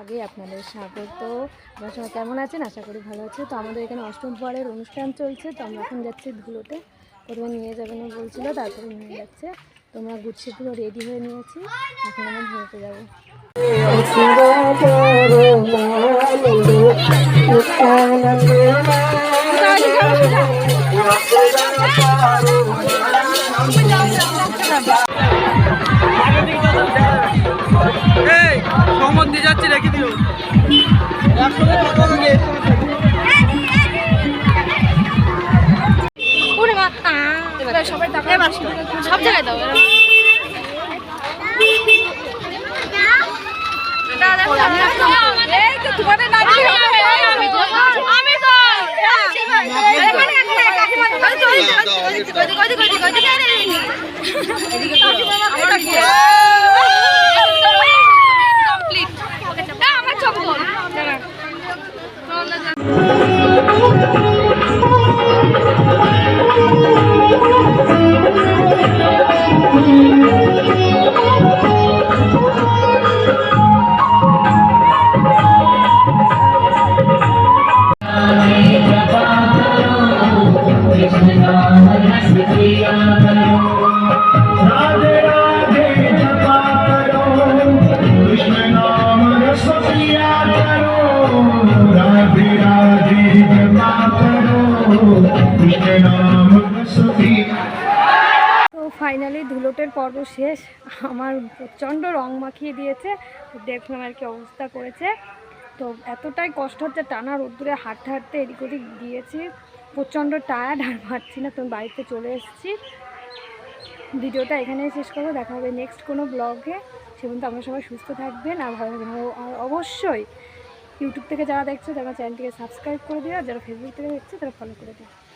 আগে আপনাদের স্বাগত। আপনার সবাই কেমন আছেন? আশা করি ভালো আছে তো আমাদের এখানে অষ্টম পরের অনুষ্ঠান চলছে। তো আমরা এখন যাচ্ছি ধুলোতে। প্রথমে নিয়ে যাবেন বলছিল তারপরে নিয়ে যাচ্ছে। তোমরা গুছিয়ে পুরো রেডি হয়ে নিয়েছি। এখন আমরা ধুলোতে যাব। এই সবাই সব জায়গায় দাও আমার তো ফাইনালি ধুলোটের পর্ব শেষ। আমার প্রচণ্ড রং মাখিয়ে দিয়েছে। দেখলাম আর কি অবস্থা করেছে। তো এতটাই কষ্ট হচ্ছে টানা রোদ্দুরে হাঁটতে হাঁটতে এদিক ওদিক দিয়েছি। প্রচণ্ড টায়ার্ড আর পারছি না তো বাড়িতে চলে এসেছি। ভিডিওটা এখানেই শেষ করব। দেখা হবে নেক্সট কোনো ব্লগে সে পর্যন্ত আপনারা সবাই সুস্থ থাকবেন আর ভালো থাকবেন। আর- আর অবশ্যই ইউটিউব থেকে যারা দেখছ তারা চ্যানেলটিকে সাবস্ক্রাইব করে দিও। আর যারা ফেসবুক থেকে দেখছে তারা ফলো করে দিও।